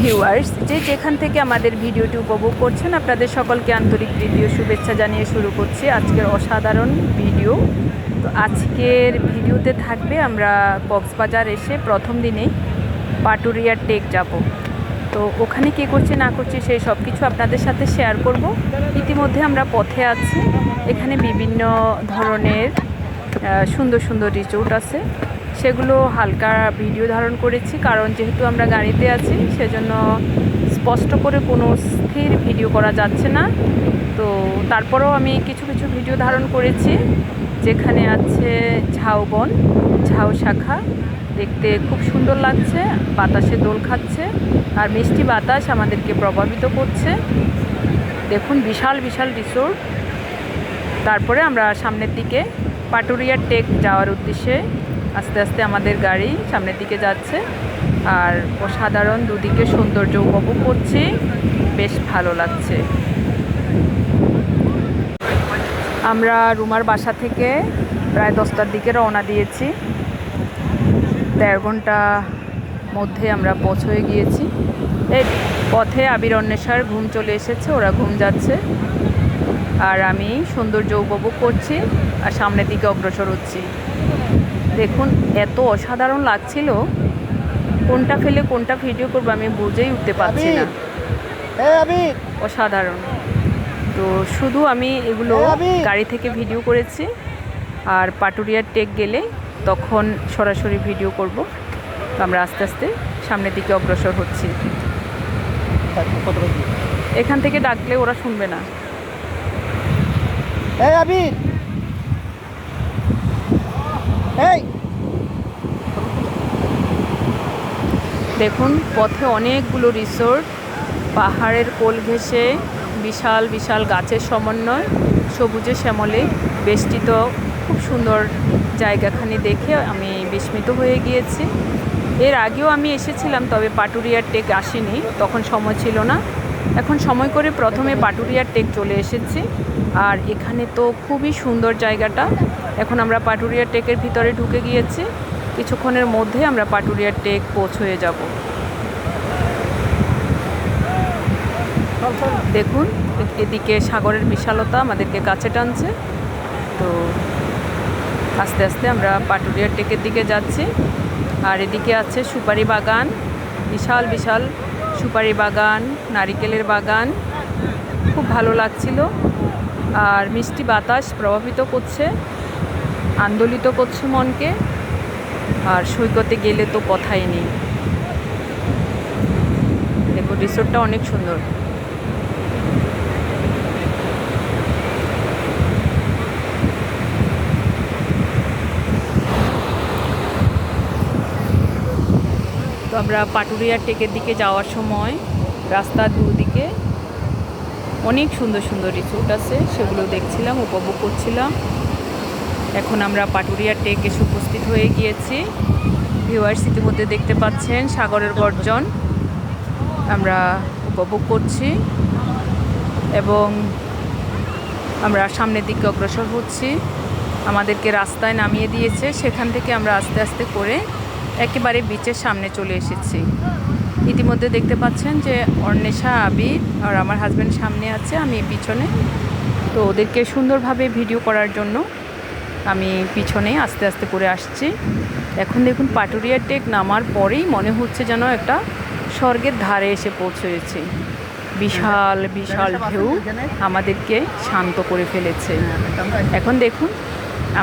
Viewers যে যেখান থেকে আমাদের ভিডিওটি উপভোগ করছেন, আপনাদের সকলকে আন্তরিক ভিডিও শুভেচ্ছা জানিয়ে শুরু করছি আজকের অসাধারণ ভিডিও। তো আজকের ভিডিওতে থাকবে আমরা কক্সবাজার এসে প্রথম দিনেই পাটুরিয়ার টেক যাব। তো ওখানে কী করছে, না করছি, সেই সব কিছু আপনাদের সাথে শেয়ার করব। ইতিমধ্যে আমরা পথে আছি। এখানে বিভিন্ন ধরনের সুন্দর সুন্দর রিসোর্ট আছে। সেগুলো হালকা ভিডিও ধারণ করেছি, কারণ যেহেতু আমরা গাড়িতে আছি, সেজন্য স্পষ্ট করে কোনো স্থির ভিডিও করা যাচ্ছে না। তো তারপরেও আমি কিছু কিছু ভিডিও ধারণ করেছি, যেখানে আছে ঝাউবন ঝাউ শাখা। দেখতে খুব সুন্দর লাগছে, বাতাসে দোল খাচ্ছে, আর মিষ্টি বাতাস আমাদেরকে প্রভাবিত করছে। দেখুন, বিশাল বিশাল রিসোর্ট তারপরে আমরা সামনের দিকে পাটুরিয়ার টেক যাওয়ার উদ্দেশ্যে আস্তে আস্তে আমাদের গাড়ি সামনের দিকে যাচ্ছে। আর অসাধারণ দুদিকে সৌন্দর্য উপভোগ করছি। বেশ ভালো লাগছে। আমরা রুমার বাসা থেকে প্রায় দশটার দিকে রওনা দিয়েছি। দেড় ঘণ্টা মধ্যে আমরা পৌঁছে গিয়েছি। এই পথে আবির অন্বেষার ঘুম চলে এসেছে, ওরা ঘুম যাচ্ছে। আর আমি সৌন্দর্য উপভোগ করছি আর সামনের দিকে অগ্রসর হচ্ছি। দেখুন এত অসাধারণ লাগছিল। কোনটা ফেলে কোনটা ভিডিও করব আমি বুঝেই উঠতে পারছি না। অসাধারণ। তো শুধু আমি এগুলো গাড়ি থেকে ভিডিও করেছি আর পাটুরিয়ার টেক গেলে তখন সরাসরি ভিডিও করব। তো আমরা আস্তে আস্তে সামনের দিকে অগ্রসর হচ্ছি। এখান থেকে ডাকলে ওরা শুনবে না। এই। দেখুন, পথে অনেকগুলো রিসোর্ট পাহাড়ের কোল ঘেঁষে, বিশাল বিশাল গাছের সমন্বয়, সবুজে শ্যামলে বেষ্টিত খুব সুন্দর জায়গাখানি দেখে আমি বিস্মিত হয়ে গিয়েছি। এর আগেও আমি এসেছিলাম, তবে পাটুরিয়ার টেক আসিনি, তখন সময় ছিল না। এখন সময় করে প্রথমে পাটুরিয়ার টেক চলে এসেছি। আর এখানে তো খুবই সুন্দর জায়গাটা। এখন আমরা পাটুরিয়া টেকের ভিতরে ঢুকে গিয়েছি। কিছুক্ষণের মধ্যে আমরা পাটুরিয়ার টেক পৌঁছয়ে যাব। দেখুন, এদিকে সাগরের বিশালতা আমাদেরকে কাছে টানছে। তো আস্তে আস্তে আমরা পাটুরিয়ার টেকের দিকে যাচ্ছি। আর এদিকে আছে সুপারি বাগান। বিশাল বিশাল সুপারি বাগান, নারিকেলের বাগান। খুব ভালো লাগছিল। আর মিষ্টি বাতাস প্রভাবিত করছে, আন্দোলিত করছে মনকে, আর সৈকতে গেলে তো কথাই নেই। দেখো রিসোর্টটা অনেক সুন্দর। তো আমরা পাটুরিয়ার টেকের দিকে যাওয়ার সময় রাস্তার দুদিকে অনেক সুন্দর সুন্দর রিসোর্ট আছে, সেগুলো দেখছিলাম, উপভোগ করছিলাম। এখন আমরা পাটুরিয়ার টেক এসে উপস্থিত হয়ে গিয়েছি। ভিউয়ার্স ইতিমধ্যে দেখতে পাচ্ছেন সাগরের গর্জন। আমরা উপভোগ করছি এবং আমরা সামনের দিকে অগ্রসর হচ্ছি। আমাদেরকে রাস্তায় নামিয়ে দিয়েছে, সেখান থেকে আমরা আস্তে আস্তে করে একেবারে বিচের সামনে চলে এসেছি। ইতিমধ্যে দেখতে পাচ্ছেন যে অন্বেষা আবির আর আমার হাজব্যান্ড সামনে আছে, আমি পিছনে। তো ওদেরকে সুন্দরভাবে ভিডিও করার জন্য আমি পিছনে আস্তে আস্তে করে আসছি। এখন দেখুন পাটুরিয়ার টেক নামার পরেই মনে হচ্ছে যেন একটা স্বর্গের ধারে এসে পৌঁছেছি। বিশাল বিশাল ঢেউ আমাদেরকে শান্ত করে ফেলেছে। এখন দেখুন,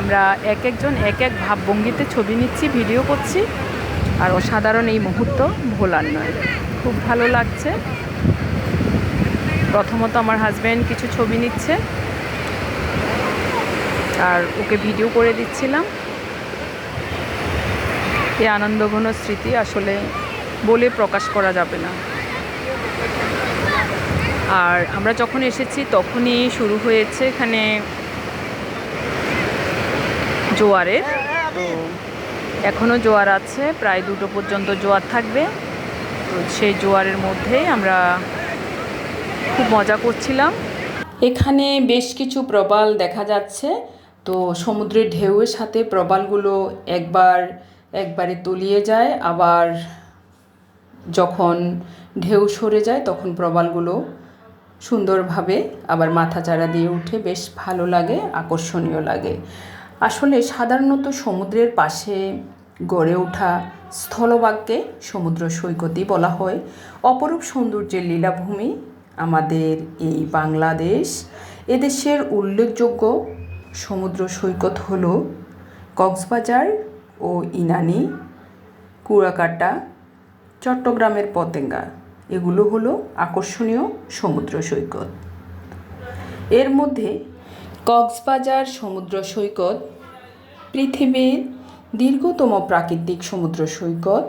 আমরা এক একজন এক এক ভাবভঙ্গিতে ছবি নিচ্ছি ভিডিও করছি। আর অসাধারণ এই মুহূর্ত ভোলার নয়। খুব ভালো লাগছে। প্রথমত আমার হাজব্যান্ড কিছু ছবি নিচ্ছে। আর ওকে ভিডিও করে দিচ্ছিলাম। এই আনন্দঘন স্মৃতি আসলে বলে প্রকাশ করা যাবে না। আর আমরা যখন এসেছি তখনই শুরু হয়েছে এখানে জোয়ারের। তো এখনও জোয়ার আছে, প্রায় দুটো পর্যন্ত জোয়ার থাকবে। তো সেই জোয়ারের মধ্যেই আমরা খুব মজা করছিলাম। এখানে বেশ কিছু প্রবাল দেখা যাচ্ছে। তো সমুদ্রের ঢেউয়ের সাথে প্রবালগুলো একবার, একবারে তলিয়ে যায়। আবার যখন ঢেউ সরে যায়, তখন প্রবালগুলো সুন্দরভাবে আবার মাথা চারা দিয়ে উঠে বেশ ভালো লাগে, আকর্ষণীয় লাগে। আসলে সাধারণত সমুদ্রের পাশে গড়ে ওঠা স্থলভাগকে সমুদ্র সৈকতই বলা হয়। অপরূপ সৌন্দর্যের লীলাভূমি আমাদের এই বাংলাদেশ। এদেশের উল্লেখযোগ্য সমুদ্র সৈকত হল কক্সবাজার ও ইনানি, কুয়াকাটা, চট্টগ্রামের পতেঙ্গা। এগুলো হলো আকর্ষণীয় সমুদ্র সৈকত। এর মধ্যে কক্সবাজার সমুদ্র সৈকত পৃথিবীর দীর্ঘতম প্রাকৃতিক সমুদ্র সৈকত।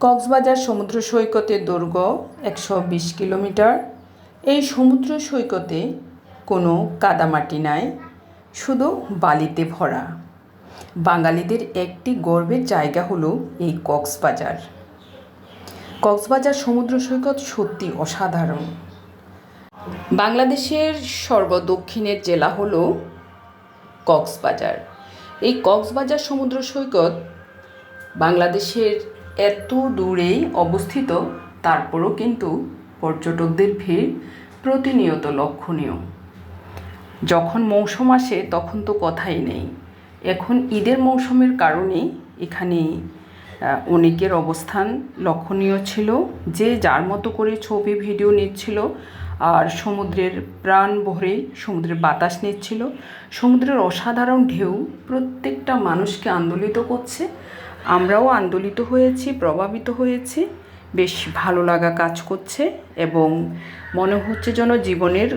কক্সবাজার সমুদ্র সৈকতের দৈর্ঘ্য একশো বিশ কিলোমিটার। এই সমুদ্র সৈকতে কোনো কাদামাটি নাই, শুধু বালিতে ভরা। বাঙালিদের একটি গর্বের জায়গা হলো এই কক্সবাজার। কক্সবাজার সমুদ্র সৈকত সত্যি অসাধারণ। বাংলাদেশের সর্বদক্ষিণের জেলা হলো কক্সবাজার। এই কক্সবাজার সমুদ্র সৈকত বাংলাদেশের এত দূরেই অবস্থিত, তারপরও কিন্তু পর্যটকদের ভিড় প্রতিনিয়ত লক্ষণীয়। যখন মৌসুম আসে, তখন তো কথাই নেই। এখন ঈদের মৌসুমের কারণে এখানে অনেকের অবস্থান লক্ষণীয় ছিল। যে যার মতো করে ছবি, ভিডিও নিচ্ছিল আর সমুদ্রের প্রাণ ভরে সমুদ্রের বাতাস নিচ্ছিল। সমুদ্রের অসাধারণ ঢেউ প্রত্যেকটা মানুষকে আন্দোলিত করছে। আমরাও আন্দোলিত হয়েছি, প্রভাবিত হয়েছি। বেশ ভালো লাগা কাজ করছে এবং মনে হচ্ছে যেন জীবনের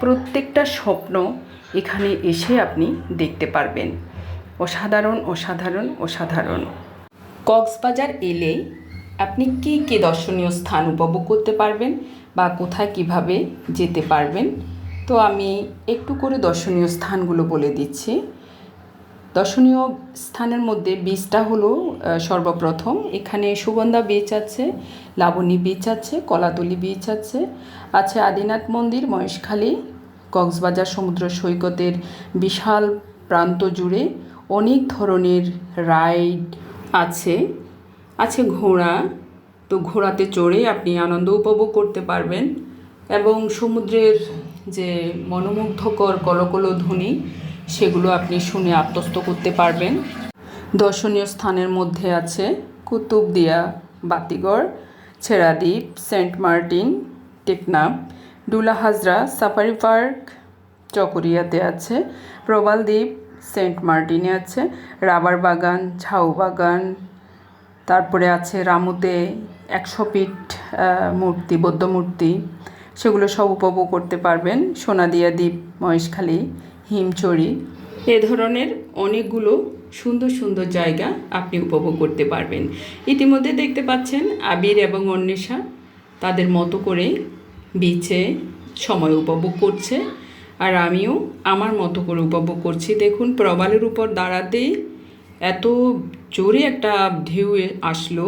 প্রত্যেকটা স্বপ্ন এখানে এসে আপনি দেখতে পারবেন। অসাধারণ অসাধারণ অসাধারণ। কক্সবাজার এলে আপনি কি কি দর্শনীয় স্থান উপভোগ করতে পারবেন? বা কোথায় কীভাবে যেতে পারবেন। তো আমি একটু করে দর্শনীয় স্থানগুলো বলে দিচ্ছি। দর্শনীয় স্থানের মধ্যে বীচটা হলো সর্বপ্রথম। এখানে সুগন্ধা বীচ আছে, লাবণী বীচ আছে, কলাতলি বিচ আছে আছে আদিনাথ মন্দির, মহেশখালী, কক্সবাজার সমুদ্র সৈকতের বিশাল প্রান্ত জুড়ে অনেক ধরনের রাইড আছে আছে ঘোড়া তো ঘোড়াতে চড়ে আপনি আনন্দ উপভোগ করতে পারবেন। এবং সমুদ্রের যে মনোমুগ্ধকর কলকল ধ্বনি, সেগুলো আপনি শুনে আত্মস্থ করতে পারবেন। দর্শনীয় স্থানের মধ্যে আছে Kutubdia, Batighar, Chheradwip, Saint Martin, Teknaf, Dulahazara, safari park চকরিয়াতে আছে প্রবালদ্বীপ সেন্ট মার্টিনে আছে, রাবার বাগান, ঝাউ বাগান, তারপরে আছে রামুতে একশো ফিট মূর্তি, বৌদ্ধ মূর্তি, সেগুলো সব উপভোগ করতে পারবেন। সোনাদিয়া দ্বীপ, মহেশখালী হিমচড়ি এ ধরনের অনেকগুলো সুন্দর সুন্দর জায়গা আপনি উপভোগ করতে পারবেন। ইতিমধ্যে দেখতে পাচ্ছেন আবির এবং অন্বেষা তাদের মতো করে বিচে সময় উপভোগ করছে। আর আমিও আমার মতো করে উপভোগ করছি। দেখুন, প্রবালের উপর দাঁড়াতেই এত জোরে একটা ঢেউ আসলো।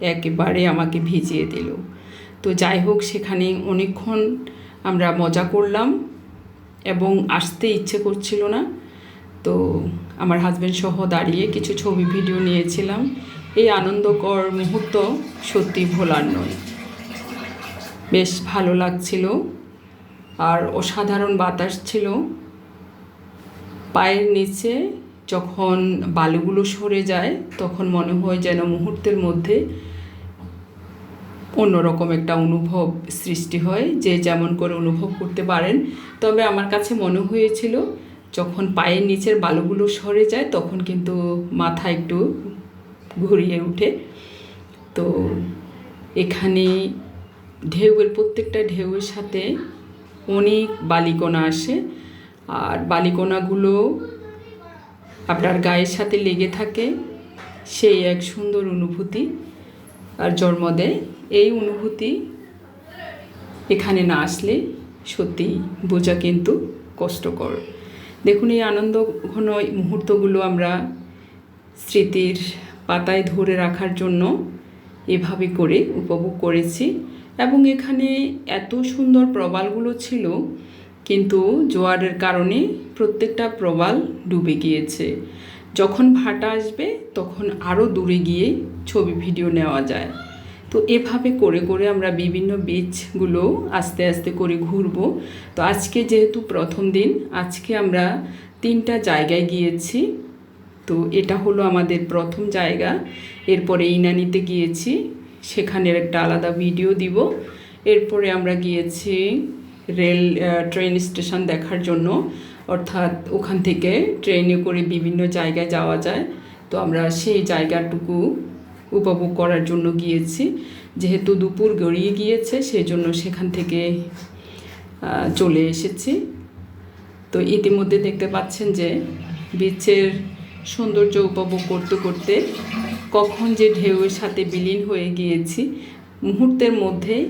একেবারে আমাকে ভিজিয়ে দিল। তো যাই হোক, সেখানে অনেকক্ষণ আমরা মজা করলাম এবং আসতে ইচ্ছে করছিল না। তো আমার হাজব্যান্ড সহ দাঁড়িয়ে কিছু ছবি ভিডিও নিয়েছিলাম। এই আনন্দকর মুহূর্ত সত্যি ভোলার নয়। বেশ ভালো লাগছিল। আর অসাধারণ বাতাস ছিল। পায়ের নিচে যখন বালুগুলো সরে যায়, তখন মনে হয় যেন মুহূর্তের মধ্যে অন্যরকম একটা অনুভব সৃষ্টি হয় যে যেমন করে অনুভব করতে পারেন। তবে আমার কাছে মনে হয়েছিল, যখন পায়ের নিচের বালুগুলো সরে যায়, তখন কিন্তু মাথা একটু ঘুরিয়ে উঠে তো এখানে ঢেউয়ের, প্রত্যেকটা ঢেউয়ের সাথে অনেক বালিকণা আসে। আর বালিকণাগুলো আপনার গায়ের সাথে লেগে থাকে, সেই এক সুন্দর অনুভূতি। আর জন্ম দেয়, এই অনুভূতি এখানে না আসলে সত্যি বোঝা কিন্তু কষ্টকর। দেখুন, এই আনন্দ ঘন মুহূর্তগুলো আমরা স্মৃতির পাতায় ধরে রাখার জন্য এভাবে করে উপভোগ করেছি এবং এখানে এত সুন্দর প্রবালগুলো ছিল, কিন্তু জোয়ারের কারণে প্রত্যেকটা প্রবাল ডুবে গিয়েছে। যখন ভাটা আসবে, তখন আরও দূরে গিয়ে ছবি ভিডিও নেওয়া যায়। তো এভাবে করে করে আমরা বিভিন্ন বীচগুলো আস্তে আস্তে করে ঘুরবো। তো আজকে যেহেতু প্রথম দিন, আজকে আমরা তিনটা জায়গায় গিয়েছি। তো এটা হলো আমাদের প্রথম জায়গা। এরপরে ইনানিতে গিয়েছি, সেখানের একটা আলাদা ভিডিও দিব। এরপরে আমরা গিয়েছি রেল ট্রেন স্টেশন দেখার জন্য। অর্থাৎ ওখান থেকে ট্রেনে করে বিভিন্ন জায়গায় যাওয়া যায়। তো আমরা সেই জায়গাটুকু উপভোগ করার জন্য গিয়েছি। যেহেতু দুপুর গড়িয়ে গিয়েছে সেই জন্য সেখান থেকে চলে এসেছি। তো ইতিমধ্যে দেখতে পাচ্ছেন যে বিচের সৌন্দর্য উপভোগ করতে করতে কখন যে ঢেউয়ের সাথে বিলীন হয়ে গিয়েছি, মুহূর্তের মধ্যেই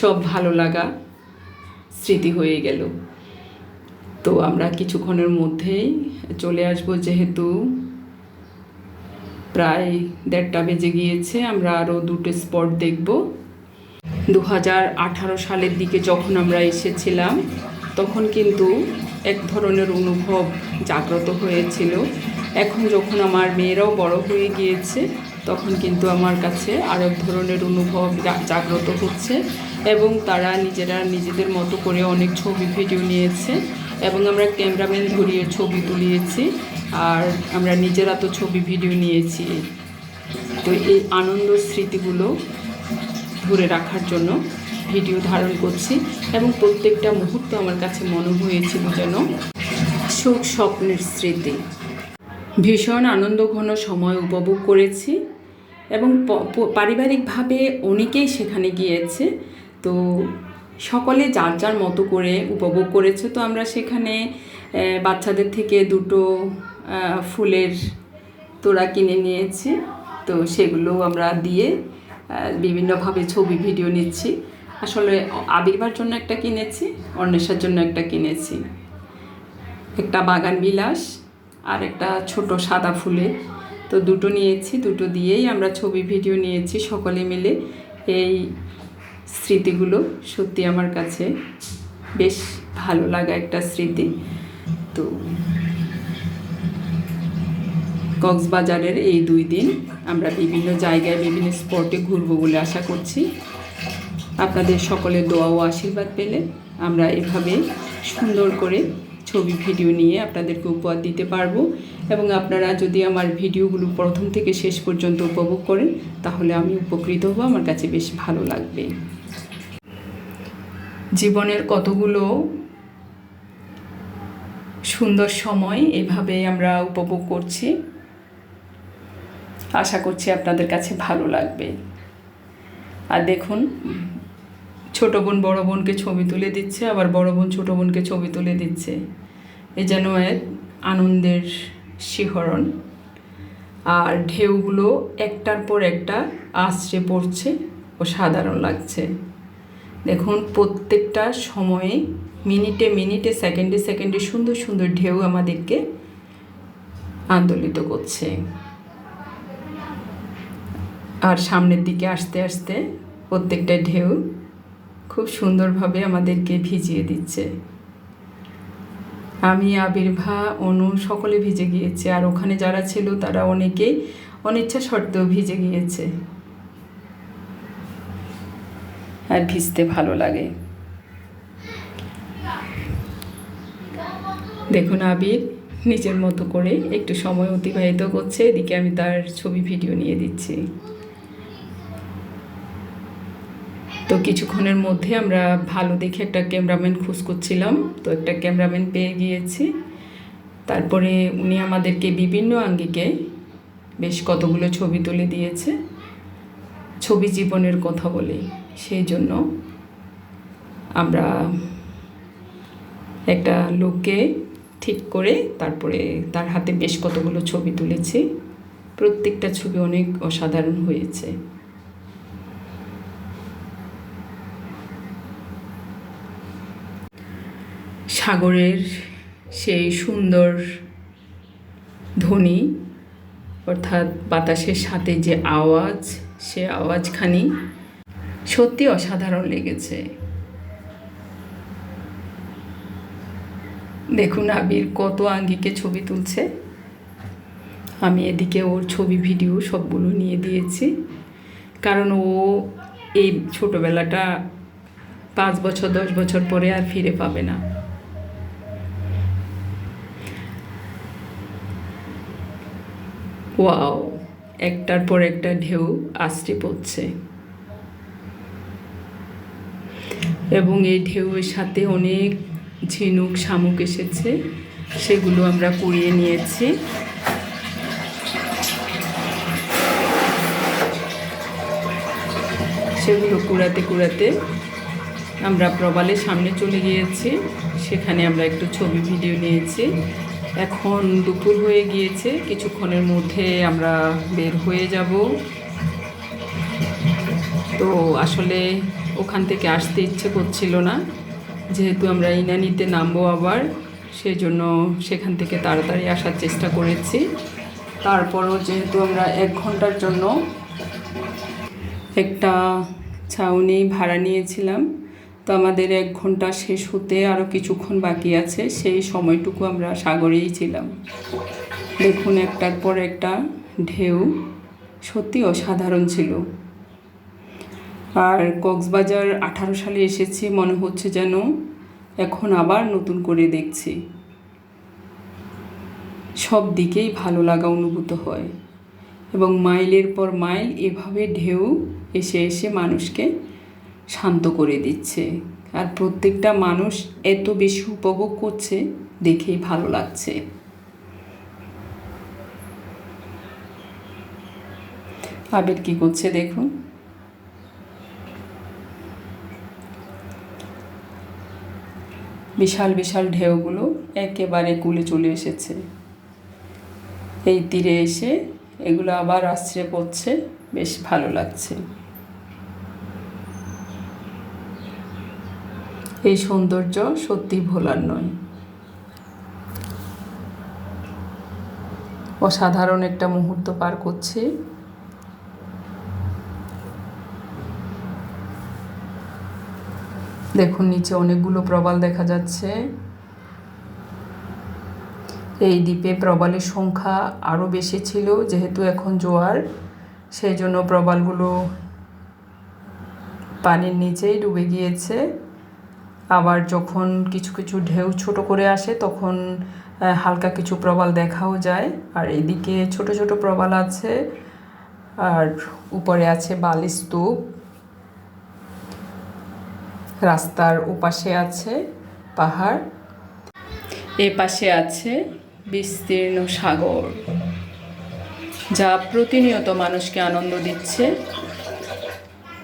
সব ভালো লাগা স্মৃতি হয়ে গেল। তো আমরা কিছুক্ষণের মধ্যেই চলে আসব যেহেতু প্রায় দেড়টা বেজে গিয়েছে, আমরা আরও দুটো স্পট দেখব। দু হাজার আঠারো সালের দিকে যখন আমরা এসেছিলাম, তখন কিন্তু এক ধরনের অনুভব জাগ্রত হয়েছিল। এখন যখন আমার মেয়েরাও বড় হয়ে গিয়েছে, তখন কিন্তু আমার কাছে আর এক ধরনের অনুভব জাগ্রত হচ্ছে এবং তারা নিজেরা নিজেদের মতো করে অনেক ছবি, ভিডিও নিয়েছে। এবং আমরা ক্যামেরাম্যান ধরিয়ে ছবি তুলিয়েছি আর আমরা নিজেরা তো ছবি, ভিডিও নিয়েছি। তো এই আনন্দ স্মৃতিগুলো ধরে রাখার জন্য ভিডিও ধারণ করছি এবং প্রত্যেকটা মুহূর্ত আমার কাছে মনে হয়েছিল যেন সুখ স্বপ্নের স্মৃতি। ভীষণ আনন্দ ঘন সময় উপভোগ করেছি এবং পারিবারিকভাবে অনেকেই সেখানে গিয়েছে। তো সকলে যার যার মতো করে উপভোগ করেছে। তো আমরা সেখানে বাচ্চাদের থেকে দুটো ফুলের তোড়া কিনে নিয়েছি। তো সেগুলো আমরা দিয়ে বিভিন্নভাবে ছবি, ভিডিও নিচ্ছি। আসলে আবির্বার জন্য একটা কিনেছি, অন্বেষার জন্য একটা কিনেছি। একটা বাগান বিলাস আর একটা ছোট সাদা ফুলে তো দুটো নিয়েছি, দুটো দিয়েই আমরা ছবি, ভিডিও নিয়েছি সকলে মিলে। এই স্মৃতিগুলো সত্যি আমার কাছে বেশ ভালো লাগা একটা স্মৃতি। তো কক্সবাজারের এই দুই দিন আমরা বিভিন্ন জায়গায়, বিভিন্ন স্পটে ঘুরবো বলে আশা করছি। আপনাদের সকলের দোয়া ও আশীর্বাদ পেলে আমরা এভাবে সুন্দর করে ছবি, ভিডিও নিয়ে আপনাদেরকে উপহার দিতে পারব। এবং আপনারা যদি আমার ভিডিওগুলো প্রথম থেকে শেষ পর্যন্ত উপভোগ করেন, তাহলে আমি উপকৃত হব। আমার কাছে বেশ ভালো লাগবে। জীবনের কতগুলো সুন্দর সময় এভাবে আমরা উপভোগ করছি। আশা করছি আপনাদের কাছে ভালো লাগবে। আর দেখুন, ছোট বোন বড় বোনকে ছবি তুলে দিচ্ছে, আবার বড় বোন ছোট বোনকে ছবি তুলে দিচ্ছে। এ যেন এক আনন্দের শিহরণ। আর ঢেউগুলো একটার পর একটা আশ্রে পড়ছে ও সাধারণ লাগছে। দেখুন, প্রত্যেকটা সময়ে মিনিটে মিনিটে, সেকেন্ডে সেকেন্ডে সুন্দর সুন্দর ঢেউ আমাদেরকে আন্দোলিত করছে। আর সামনের দিকে আসতে আসতে প্রত্যেকটা ঢেউ খুব সুন্দরভাবে আমাদেরকে ভিজিয়ে দিচ্ছে। আমি, আবির্ভা, অনু সকলে ভিজে গিয়েছে। আর ওখানে যারা ছিল তারা অনেকেই অনিচ্ছা সত্ত্বেও ভিজে গিয়েছে। আর ভিজতে ভালো লাগে। দেখুন আবির, নিজের মতো করে একটু সময় অতিবাহিত করছে। এদিকে আমি তার ছবি, ভিডিও নিয়ে দিচ্ছি। তো কিছুক্ষণের মধ্যে আমরা ভালো দেখে একটা ক্যামেরাম্যান খোঁজ করছিলাম। তো একটা ক্যামেরাম্যান পেয়ে গিয়েছি। তারপরে উনি আমাদেরকে বিভিন্ন আঙ্গিকে বেশ কতগুলো ছবি তুলে দিয়েছে। ছবি জীবনের কথা বলে। সেই জন্য আমরা একটা লোককে ঠিক করে তারপরে তার হাতে বেশ কতগুলো ছবি তুলেছি। প্রত্যেকটা ছবি অনেক অসাধারণ হয়েছে। সাগরের সেই সুন্দর ধ্বনি, অর্থাৎ বাতাসের সাথে যে আওয়াজ, সে আওয়াজখানি সত্যি অসাধারণ লেগেছে। দেখুন আবির কত আঙ্গিকে ছবি তুলছে। আমি এদিকে ওর ছবি, ভিডিও সবগুলো নিয়ে দিয়েছি। কারণ ও এই ছোটোবেলাটা পাঁচ বছর, দশ বছর পরে আর ফিরে পাবে না। ওয়াও, একটার পর একটা ঢেউ আসতে পড়ছে। এবং এই ঢেউয়ের সাথে অনেক ঝিনুক, শামুক এসেছে। সেগুলো আমরা কুড়িয়ে নিয়েছি। সেগুলো কুড়াতে কুড়াতে আমরা প্রবালের সামনে চলে গিয়েছি। সেখানে আমরা একটু ছবি, ভিডিও নিয়েছি। এখন দুপুর হয়ে গিয়েছে। কিছুক্ষণের মধ্যে আমরা বের হয়ে যাব। তো আসলে ওখান থেকে আসতে ইচ্ছে করছিল না। যেহেতু আমরা ইনানিতে নামবো আবার, সেজন্য সেখান থেকে তাড়াতাড়ি আসার চেষ্টা করেছি। তারপরও যেহেতু আমরা এক ঘণ্টার জন্য একটা ছাউনি ভাড়া নিয়েছিলাম, তো আমাদের এক ঘণ্টা শেষ হতে আরও কিছুক্ষণ বাকি আছে, সেই সময়টুকু আমরা সাগরেই ছিলাম। দেখুন একটার পর একটা, ঢেউ সত্যি অসাধারণ ছিল। আর কক্সবাজার আঠারো সালে এসেছি, মনে হচ্ছে যেন এখন আবার নতুন করে দেখছি। সব দিকেই ভালো লাগা অনুভূত হয় এবং মাইলের পর মাইল এভাবে ঢেউ এসে এসে মানুষকে শান্ত করে দিচ্ছে। আর প্রত্যেকটা মানুষ এত বেশি উপভোগ করছে, দেখেই ভালো লাগছে। আবির কী করছে দেখুন। বিশাল বিশাল ঢেউগুলো একেবারে কুলে চলে এসেছে। এই তীরে এসে এগুলো আবার আশ্রে পড়ছে, বেশ ভালো লাগছে। এই সৌন্দর্য সত্যি ভোলার নয়। অসাধারণ একটা মুহূর্ত পার করছি দেখুন, নিচে অনেকগুলো প্রবাল দেখা যাচ্ছে। এই দ্বীপে প্রবালের সংখ্যা আরও বেশি ছিল, যেহেতু এখন জোয়ার, সেই জন্য প্রবালগুলো পানির নিচেই ডুবে গিয়েছে। আবার যখন কিছু কিছু ঢেউ ছোট করে আসে, তখন হালকা কিছু প্রবাল দেখাও যায়। আর এদিকে ছোট ছোট প্রবাল আছে, আর উপরে আছে বালি স্তূপ। রাস্তার ওপাশে আছে পাহাড়। এ পাশে আছে বিস্তীর্ণ সাগর, যা প্রতিনিয়ত মানুষকে আনন্দ দিচ্ছে।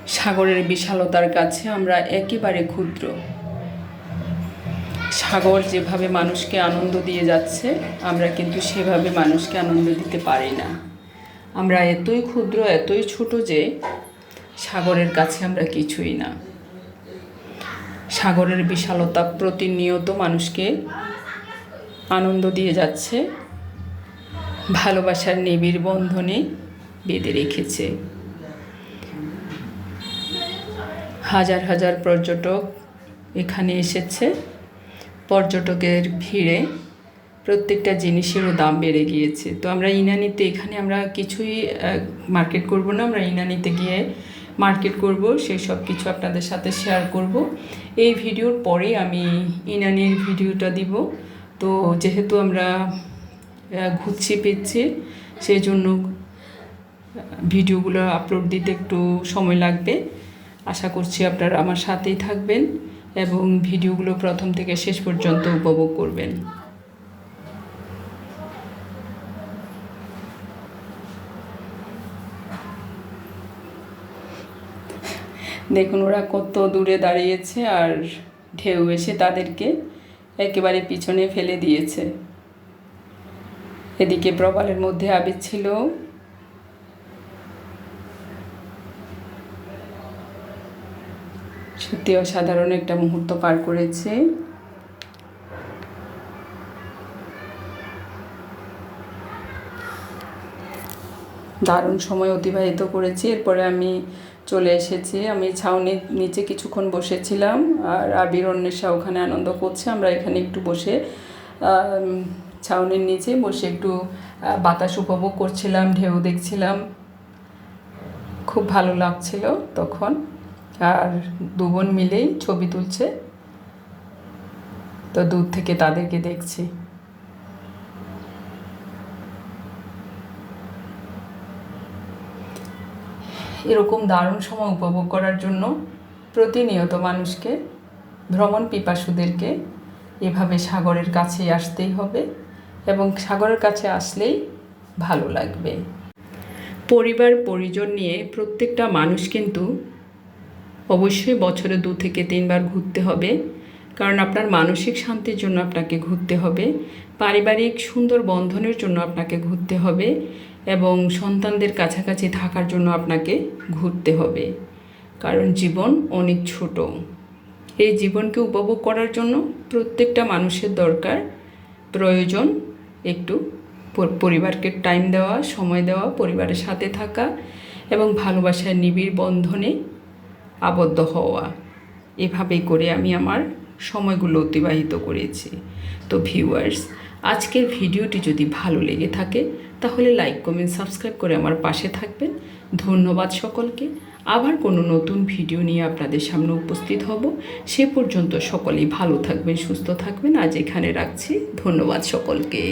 সাগরের বিশালতার কাছে আমরা একেবারে ক্ষুদ্র। সাগর যেভাবে মানুষকে আনন্দ দিয়ে যাচ্ছে, আমরা কিন্তু সেভাবে মানুষকে আনন্দ দিতে পারি না। আমরা এতই ক্ষুদ্র, এতই ছোট যে সাগরের কাছে আমরা কিছুই না। সাগরের বিশালতা প্রতিনিয়ত মানুষকে আনন্দ দিয়ে যাচ্ছে। ভালোবাসার নিবিড় বন্ধনে বেঁধে রেখেছে। হাজার হাজার পর্যটক এখানে এসেছে। পর্যটকের ভিড়ে প্রত্যেকটা জিনিসেরও দাম বেড়ে গিয়েছে। তো আমরা ইনানিতে এখানে আমরা কিছুই মার্কেট করব না। আমরা ইনানিতে গিয়ে মার্কেট করব, সেই সব কিছু আপনাদের সাথে শেয়ার করব। এই ভিডিওর পরে আমি ইনানির ভিডিওটা দিব। তো যেহেতু আমরা ঘুরছি পেয়েছি সেই জন্য ভিডিওগুলো আপলোড দিতে একটু সময় লাগবে। আশা করছি আপনারা আমার সাথেই থাকবেন এবং ভিডিওগুলো প্রথম থেকে শেষ পর্যন্ত উপভোগ করবেন। দেখুন, ওরা কত দূরে দাঁড়িয়েছে আর ঢেউ এসে তাদেরকে একেবারে পিছনে ফেলে দিয়েছে। এদিকে প্রবালের মধ্যে আবির ছিল। সত্যি অসাধারণ একটা মুহূর্ত পার করেছে। দারুণ সময় অতিবাহিত করেছি। এরপরে আমি চলে এসেছি। আমি ছাউনির নিচে কিছুক্ষণ বসেছিলাম আর আবির অন্বেষা ওখানে আনন্দ করছে। আমরা এখানে একটু বসে ছাউনির নিচে বসে একটু বাতাস উপভোগ করছিলাম, ঢেউ দেখছিলাম। খুব ভালো লাগছিল তখন। আর দু বোন মিলেই ছবি তুলছে। তো দূর থেকে তাদেরকে দেখছি। এরকম দারুণ সময় উপভোগ করার জন্য প্রতিনিয়ত মানুষকে, ভ্রমণ পিপাসুদেরকে এভাবে সাগরের কাছে আসতেই হবে এবং সাগরের কাছে আসলেই ভালো লাগবে। পরিবার, পরিজন নিয়ে প্রত্যেকটা মানুষ কিন্তু অবশ্যই বছরে দু থেকে তিনবার ঘুরতে হবে, কারণ আপনার মানসিক শান্তির জন্য আপনাকে ঘুরতে হবে, পারিবারিক সুন্দর বন্ধনের জন্য আপনাকে ঘুরতে হবে এবং সন্তানদের কাছাকাছি থাকার জন্য আপনাকে ঘুরতে হবে। কারণ জীবন অনেক ছোট। এই জীবনকে উপভোগ করার জন্য প্রত্যেকটা মানুষের দরকার প্রয়োজন একটু পরিবারকে টাইম দেওয়া, সময় দেওয়া, পরিবারের সাথে থাকা এবং ভালোবাসার নিবিড় বন্ধনে আবদ্ধ হওয়া। এভাবেই করে আমি আমার সময়গুলো অতিবাহিত করেছি। তো ভিউয়ার্স আজকের ভিডিওটি যদি ভালো লেগে থাকে তাহলে লাইক, কমেন্ট, সাবস্ক্রাইব করে আমার পাশে থাকবেন। ধন্যবাদ সকলকে। আবার কোনো নতুন ভিডিও নিয়ে আপনাদের সামনে উপস্থিত হব। সে পর্যন্ত সকলেই ভালো থাকবেন, সুস্থ থাকবেন। আজ এখানে রাখছি। ধন্যবাদ সকলকে।